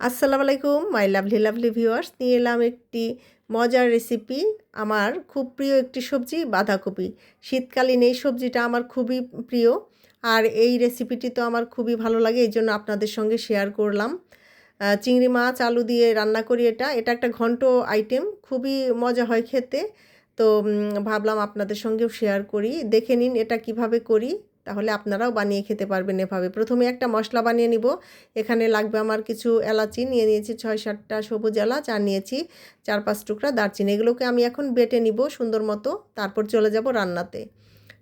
আসসালামু আলাইকুম, my lovely lovely viewers. নিয়ে এলাম একটি মজার রেসিপি, আমার খুব প্রিয় একটি সবজি, বাঁধাকপি। শীতকালীন এই সবজিটা আমার খুবই প্রিয় আর এই রেসিপিটি তো আমার খুবই ভালো লাগে, এই জন্য আপনাদের সঙ্গে শেয়ার করলাম। চিংড়ি মাছ, আলু দিয়ে রান্না করি এটা। এটা একটা ঘন্ট আইটেম, খুবই মজা হয় খেতে। তো ভাবলাম আপনাদের সঙ্গেও শেয়ার করি। দেখে নিন এটা কীভাবে করি। তাহলে আপনারাও বানিয়ে খেতে পারবেন এভাবে। প্রথমে একটা মশলা বানিয়ে নিব। এখানে লাগবে আমার কিছু এলাচি, নিয়ে নিয়েছি ছয় সাতটা সবুজ এলাচ, আর নিয়েছি চার পাঁচ টুকরা দারচিনি। এগুলোকে আমি এখন বেটে নিব সুন্দর মতো, তারপর চলে যাব রান্নাতে।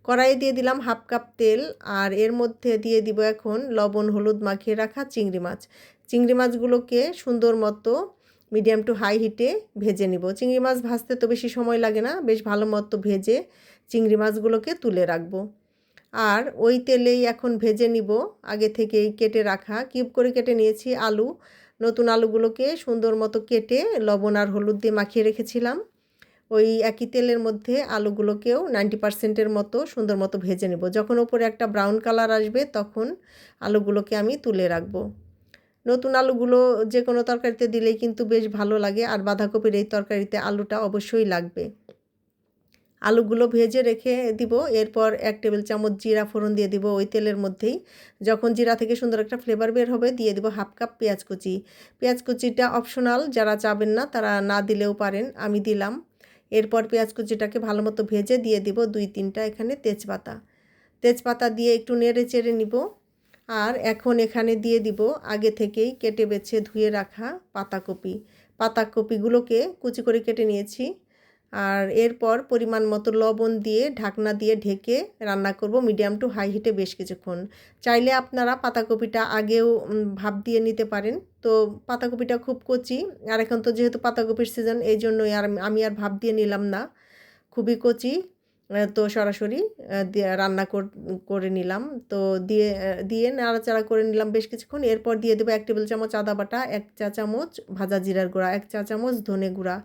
কড়াইয়ে দিয়ে দিলাম হাফ কাপ তেল, আর এর মধ্যে দিয়ে দিব এখন লবণ, হলুদ মাখিয়ে রাখা চিংড়ি মাছ। চিংড়ি মাছগুলোকে সুন্দর মতো মিডিয়াম টু হাই হিটে ভেজে নিব। চিংড়ি মাছ ভাজতে তো বেশি সময় লাগে না, বেশ ভালো মতো ভেজে চিংড়ি মাছগুলোকে তুলে রাখব। আর ওই তেলেই এখন ভেজে নিব। আগে থেকেই কেটে রাখা। কিউব করে কেটে নিয়েছি আলু। নতুন আলুগুলোকে সুন্দর মতো কেটে লবণ আর হলুদ দিয়ে মাখিয়ে রেখেছিলাম। ওই একই তেলের মধ্যে আলুগুলোকেও নাইনটি পার্সেন্টের মতো সুন্দর মতো ভেজে নেব। যখন ওপরে একটা ব্রাউন কালার আসবে, তখন আলুগুলোকে আমি তুলে রাখব। নতুন আলুগুলো যে কোনো তরকারিতে দিলেই কিন্তু বেশ ভালো লাগে। আর বাঁধাকপির এই তরকারিতে আলুটা অবশ্যই লাগবে। আলুগুলো ভেজে রেখে দিব। এরপর এক টেবিল চামচ জিরা ফোড়ন দিয়ে দিব ওই তেলের মধ্যেই। যখন জিরা থেকে সুন্দর একটা ফ্লেভার বের হবে, দিয়ে দিব হাফ কাপ পেঁয়াজ কুচি। পেঁয়াজ কুচিটা অপশনাল যারা চাবেন না তারা না দিলেও পারেন, আমি দিলাম। এরপর পেঁয়াজ কুচিটাকে ভালো মতো ভেজে দিয়ে দিব দুই তিনটা এখানে তেজপাতা। তেজপাতা দিয়ে একটু নেড়ে চেড়ে নিব। আর এখন এখানে দিয়ে দিব আগে থেকেই কেটে বেছে ধুয়ে রাখা পাতাকপি। পাতাকপিগুলোকে কুচি করে কেটে নিয়েছি। আর এরপর পরিমাণ মতো লবণ দিয়ে ঢাকনা দিয়ে ঢেকে রান্না করব মিডিয়াম টু হাই হিটে বেশ কিছুক্ষণ। চাইলে আপনারা পাতাকপিটা আগেও ভাপ দিয়ে নিতে পারেন। তো পাতাকপিটা খুব কচি। আর এখন তো যেহেতু পাতাকপির সিজন, এই জন্যই আর আমি- আর ভাপ দিয়ে নিলাম না। খুবই কচি। তো সরাসরি রান্না করে নিলাম। তো দিয়ে দিয়ে নাড়াচাড়া করে নিলাম বেশ কিছুক্ষণ। এরপর দিয়ে দেবো এক টেবিল চামচ আদা বাটা, এক চা চামচ ভাজা জিরার গুঁড়া, এক চা চামচ ধনে গুঁড়া।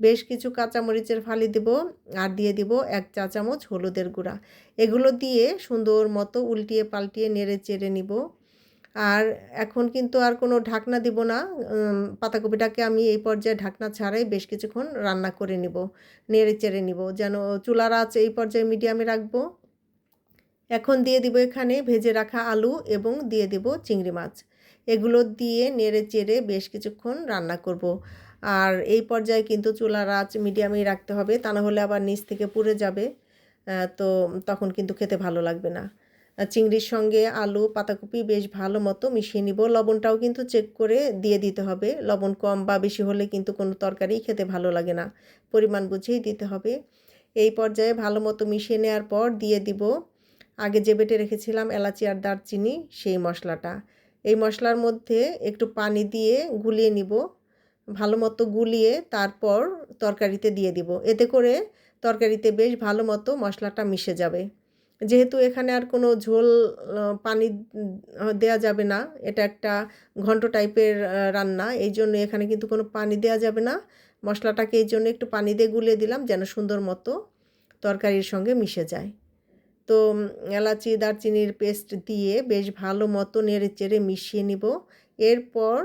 বেশ কিছু কাঁচামরিচের ফালি দেব আর দিয়ে দিব এক চা চামচ হলুদের গুঁড়া। এগুলো দিয়ে সুন্দর মতো উল্টিয়ে পাল্টিয়ে নেড়ে চেড়ে নিব। আর এখন কিন্তু আর কোনো ঢাকনা দিব না। পাতাকপিটাকে আমি এই পর্যায়ে ঢাকনা ছাড়াই বেশ কিছুক্ষণ রান্না করে নিব, নেড়ে চেড়ে নিব যেন চুলার আঁচ এই পর্যায়ে মিডিয়ামে রাখব। এখন দিয়ে দিব এখানে ভেজে রাখা আলু এবং দিয়ে দিব চিংড়ি মাছ। এগুলো দিয়ে নেড়ে চেড়ে বেশ কিছুক্ষণ রান্না করব। আর এই পর্যায়ে কিন্তু চুলার আঁচ মিডিয়ামেই রাখতে হবে, তা না হলে আবার নিচ থেকে পুড়ে যাবে তো তখন কিন্তু খেতে ভালো লাগবে না। চিংড়ির সঙ্গে আলু, পাতাকপি বেশ ভালো মতো মিশিয়ে নিব। লবণটাও কিন্তু চেক করে দিয়ে দিতে হবে। লবণ কম বা বেশি হলে কিন্তু কোনো তরকারি খেতে ভালো লাগে না। পরিমাণ বুঝেই দিতে হবে। এই পর্যায়ে ভালো মতো মিশিয়ে নেওয়ার পর দিয়ে দিব আগে যে বেটে রেখেছিলাম এলাচি আর দারচিনি, সেই মশলাটা। এই মশলার মধ্যে একটু পানি দিয়ে গুলিয়ে নিব। ভালো মতো গুলিয়ে তারপর তরকারিতে দিয়ে দিব। এতে করে তরকারিতে বেশ ভালো মতো মশলাটা মিশে যাবে। যেহেতু এখানে আর কোনো ঝোল পানি দেয়া যাবে না, এটা একটা ঘন্ট টাইপের রান্না, এই জন্য এখানে কিন্তু কোনো পানি দেয়া যাবে না। মশলাটাকে এই জন্য একটু পানি দিয়ে গুলিয়ে দিলাম যেন সুন্দর মতো তরকারির সঙ্গে মিশে যায়। তো এলাচি, দারচিনির পেস্ট দিয়ে বেশ ভালো মতো নেড়ে চেড়ে মিশিয়ে নিব। এরপর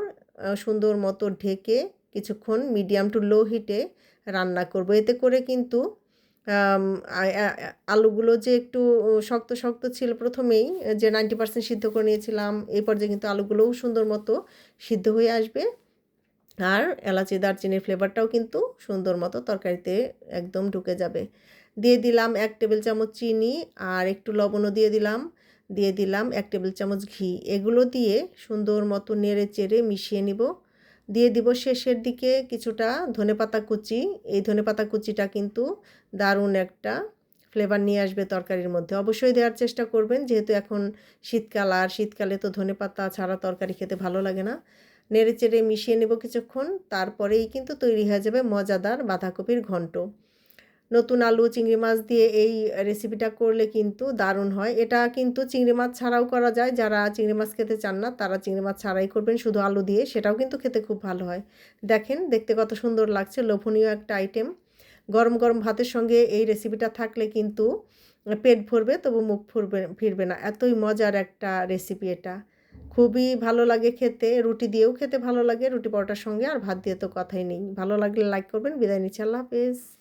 সুন্দর মতো ঢেকে কিছুক্ষণ মিডিয়াম টু লো হিটে রান্না করব। এতে করে কিন্তু আলুগুলো যে একটু শক্ত শক্ত ছিল প্রথমেই, যে নাইনটি পার্সেন্ট সিদ্ধ করে নিয়েছিলাম, এই পর্যায়ে কিন্তু আলুগুলোও সুন্দর মতো সিদ্ধ হয়ে আসবে। আর এলাচি, দারচিনির ফ্লেভারটাও কিন্তু সুন্দর মতো তরকারিতে একদম ঢুকে যাবে। দিয়ে দিলাম এক টেবিল চামচ চিনি আর একটু লবণও দিয়ে দিলাম। দিয়ে দিলাম এক টেবিল চামচ ঘি। এগুলো দিয়ে সুন্দর মতো নেড়ে চেড়ে মিশিয়ে নিব। দিয়ে দিব শেষের দিকে কিছুটা ধনেপাতা কুচি। এই ধনেপাতা কুচিটা কিন্তু দারুণ একটা ফ্লেভার নিয়ে আসবে তরকারির মধ্যে। অবশ্যই দেওয়ার চেষ্টা করবেন, যেহেতু এখন শীতকাল, আর শীতকালে তো ধনেপাতা ছাড়া তরকারি খেতে ভালো লাগে না। নেড়ে চেড়ে মিশিয়ে নেব কিছুক্ষণ, তারপরেই কিন্তু তৈরি হয়ে যাবে মজাদার বাঁধাকপির ঘন্ট। নতুন আলু, চিংড়ি মাছ দিয়ে এই রেসিপিটা করলে কিন্তু দারুণ হয়। এটা কিন্তু চিংড়ি মাছ ছাড়াও করা যায়। যারা চিংড়ি মাছ খেতে চান না, তারা চিংড়ি মাছ ছাড়াই করবেন। শুধু আলু দিয়ে, সেটাও কিন্তু খেতে খুব ভালো হয়। দেখেন, দেখতে কত সুন্দর লাগছে, লোভনীয় একটা আইটেম গরম গরম ভাতের সঙ্গে এই রেসিপিটা থাকলে কিন্তু পেট ভরবে, তবু মুখ ফুরবে, ফিরবে না। এতই মজার একটা রেসিপি এটা। খুবই ভালো লাগে খেতে। রুটি দিয়েও খেতে ভালো লাগে। রুটি পরোটার সঙ্গে আর ভাত দিয়ে তো কথাই নেই। ভালো লাগলে লাইক করবেন। বিদায় নিচ্ছি। আল্লাহ হাফেজ।